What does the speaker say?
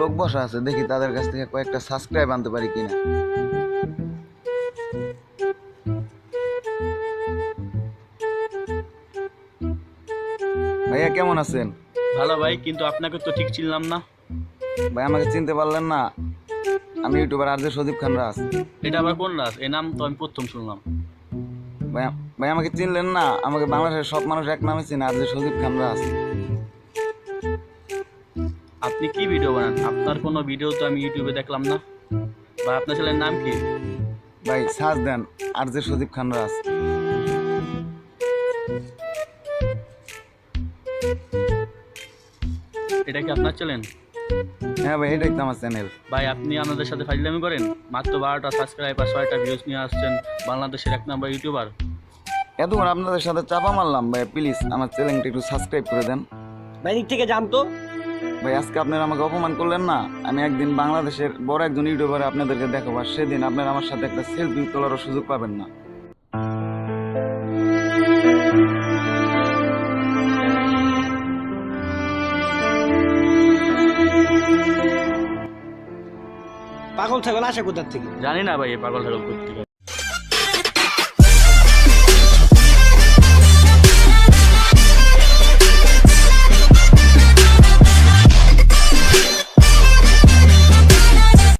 লোক বসা আছে দেখি তাদের কাছ থেকে কয়েকটা সাবস্ক্রাইব আনতে পারি কিনা। ভাইয়া কেমন আছেন? ভালো ভাই কিন্তু আপনাকে তো ঠিক চিনলাম না। ভাই আমাকে চিনতে পারলেন না। আমি ইউটিউবার আর যে সদীপ খান রাজ। এটা আবার কোন রাস এই নাম তো আমি প্রথম শুনলাম। ভাই ভাই আমাকে চিনলেন না। আমাকে বাংলাদেশের সব মানুষ এক নামে চিনে আর যে সদীপ খান রাজ। আপনি কি ভিডিও বানান? আপনার কোনো ভিডিও তো আমি ইউটিউবে দেখলাম না। বা আপনার ছেলের নাম কি? ভাই সাজ দেন আর যে সদীপ খান রাজ এটা কি আপনার চ্যানেল হ্যাঁ ভাই এটাই তো আমার চ্যানেল। ভাই আপনি আমাদের সাথে ফাইজলামি করেন? মাত্র বারোটা সাবস্ক্রাইব আর ছয়টা ভিউজ নিয়ে আসছেন বাংলাদেশের এক নম্বর ইউটিউবার এতক্ষণ আপনাদের সাথে চাপা মারলাম ভাই প্লিজ আমার চ্যানেলটা একটু সাবস্ক্রাইব করে দেন। ভাই দিক থেকে যাম তো। ভাই আজকে আপনারা আমাকে অপমান করলেন না? আমি একদিন বাংলাদেশের বড় একজন ইউটিউবার আপনাদেরকে দেখাবো আর সেদিন আপনারা আমার সাথে একটা সেলফি তোলারও সুযোগ পাবেন না। পাগল ছাগল আসে কোথার থেকে? জানি না ভাই এই পাগল ঠাগল করতে